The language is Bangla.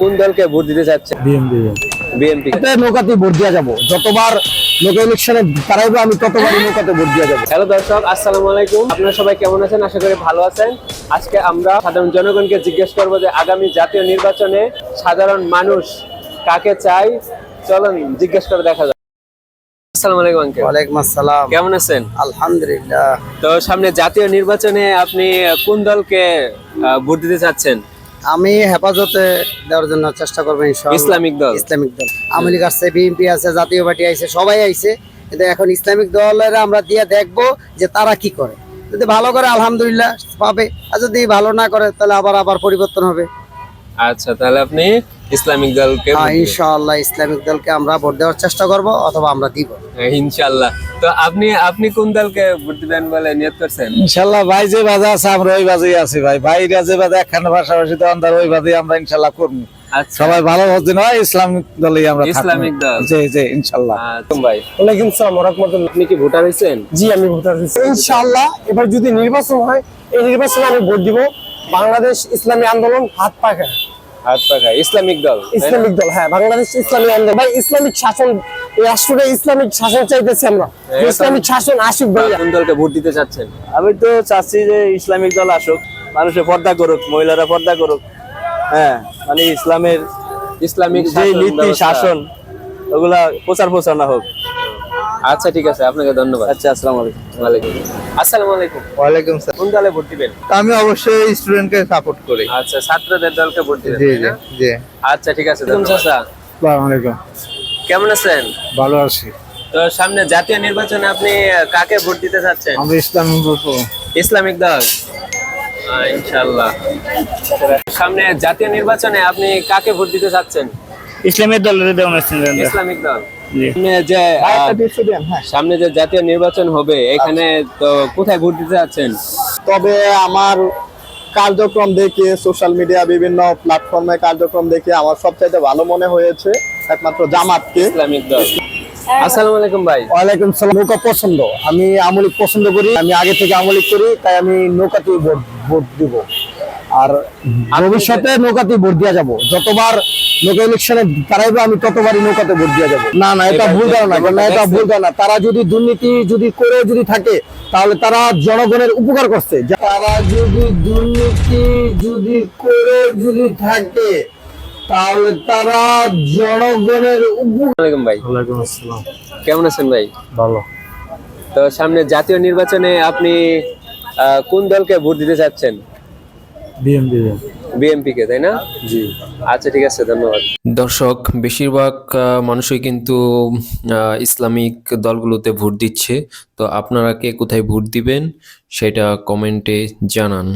কোন দলকে ভোট দিতে চাচ্ছেন বিএমপি বিএনপি। এতে নৌকাতে ভোট দেওয়া যাব। যতবার নৌকা ইলেকশনে আমি ততবারই নৌকাতে ভোট দেওয়া যাব। হ্যালো দর্শক আসসালামু আলাইকুম। আপনারা সবাই কেমন আছেন? আশা করি ভালো আছেন। আজকে আমরা সাধারণ জনগণকে জিজ্ঞেস করব যে আগামী জাতীয় নির্বাচনে সাধারণ মানুষ কাকে চাই চলুন জিজ্ঞেস করে দেখা যাক। আসসালামু আলাইকুম আঙ্কেল ওয়ালাইকুম আসসালাম। কেমন আছেন? আলহামদুলিল্লাহ। তো সামনে জাতীয় নির্বাচনে আপনি কোন দলকে আহ, ভোট দিতে চাচ্ছেন? আমি হেফাজতে দেওয়ার জন্য চেষ্টা করব ইসলামিক দল। ইসলামিক দল। আওয়ামী লীগ আসছে বিএনপি আছে জাতীয় পার্টি আছে সবাই আইছে। কিন্তু এখন ইসলামিক দলের আমরা দিয়ে দেখব যে তারা কি করে। যদি ভালো করে আলহামদুলিল্লাহ পাবে আর যদি ভালো না করে তাহলে আবার আবার পরিবর্তন হবে। আচ্ছা তাহলে আপনি ইসলামিক দলকে হ্যাঁ। ইনশাআল্লাহ ইসলামিক দলকে আমরা ভোট দেওয়ার চেষ্টা করব অথবা আমরা দিব। হ্যাঁ, ইনশাআল্লাহ। তো আপনি আপনি কোন দলকে ভোট দিবেন বলে নিয়ত করছেন? ইনশাল্লাহ ভাই যে বাজে আছে আমরা ওই বাজেই আছি ভাই। ভাইরা যে বাজে একখানে পাশাপাশি তো আমরা ওই বাজে আমরা ইনশাল্লাহ করব। আচ্ছা। সবাই ভালো হচ্ছে নয় ইসলামিক দলেই আমরা ইসলামিক দল। জি জি ইনশাল্লাহ আচ্ছা, ভাই। ওয়ালাইকুম সালাম রাহমাতুল্লাহ। আপনি কি ভোটার হয়েছেন? জি আমি ভোটার ইনশাআল্লাহ এবার যদি নির্বাচন হয় এই নির্বাচনে আমি ভোট দিব। বাংলাদেশ ইসলামী আন্দোলন হাত পাখা হাত পাখা ইসলামিক দল ইসলামিক দল হ্যাঁ বাংলাদেশ ইসলামী আন্দোলন ভাই ইসলামিক শাসন রাষ্ট্রে ইসলামিক শাসন চাইতেছি আমরা। ইসলামিক শাসন আসুক ভাইয়া। কোন দলকে ভোট দিতে চাচ্ছেন? আমি তো চাচ্ছি যে ইসলামিক দল আসুক মানুষে পর্দা করুক মহিলারা পর্দা করুক। হ্যাঁ মানে ইসলামের ইসলামিক যে নীতি শাসন ওগুলা প্রচার প্রচারণা হোক। আচ্ছা ঠিক আছে আপনাকে ধন্যবাদ। আচ্ছা আসসালামু আলাইকুম। ওয়ালাইকুম আসসালামু। আলাইকুম। ওয়ালাইকুম কোন দলে ভোট দিবেন আমি অবশ্যই স্টুডেন্টকে সাপোর্ট করি। আচ্ছা ছাত্রদের দলকে ভোট দিবেন তাই না? জি। আচ্ছা ঠিক আছে ধন্যবাদ। চাচা আসসালামু আলাইকুম। কেমন আছেন? ভালো আছি। তো সামনে জাতীয় নির্বাচনে আপনি কাকে ভোট দিতে চাচ্ছেন? আমরা ইসলামিক ইসলামিক দল। ইনশাআল্লাহ। সামনে জাতীয় নির্বাচনে আপনি কাকে ভোট দিতে চাচ্ছেন? ইসলামিক দলের ইসলামিক দল। যে সামনে যে জাতীয় নির্বাচন হবে এখানে তো কোথায় দিতে যাচ্ছেন? তবে আমার কার্যক্রম দেখে সোশ্যাল মিডিয়া বিভিন্ন প্ল্যাটফর্মে কার্যক্রম দেখে আমার সবচাইতে ভালো মনে হয়েছে একমাত্র জামাতকে। ইসলামিক দল। আসসালামু আলাইকুম ভাই। ওয়ালাইকুম সালাম। নৌকা পছন্দ। আমি আমলিক পছন্দ করি। আমি আগে থেকে আমলিক করি তাই আমি নৌকাতে ভোট ভোট দিব। আর ভবিষ্যতে নৌকাতে ভোট দেওয়া যাব। যতবার নৌকা ইলেকশনে দাঁড়াইবে আমি ততবারই নৌকাতে ভোট দেওয়া যাব। না না এটা ভুল ধারণা না এটা ভুল ধারণা। তারা যদি দুর্নীতি যদি করে যদি থাকে তাহলে তারা জনগণের উপকার করছে। তারা যদি দুর্নীতি যদি করে যদি থাকে তাহলে তারা জনগণের উপকার ভাই। আসসালাম। কেমন আছেন ভাই? ভালো। তো সামনে জাতীয় নির্বাচনে আপনি কোন দলকে ভোট দিতে চাচ্ছেন? বিএমপি কে তাই না? জি। আচ্ছা ঠিক আছে ধন্যবাদ। দর্শক বেশিরভাগ আহ, মানুষই কিন্তু আহ, ইসলামিক দলগুলোতে ভোট দিচ্ছে। তো আপনারা কে কোথায় ভোট দিবেন সেটা কমেন্টে জানান।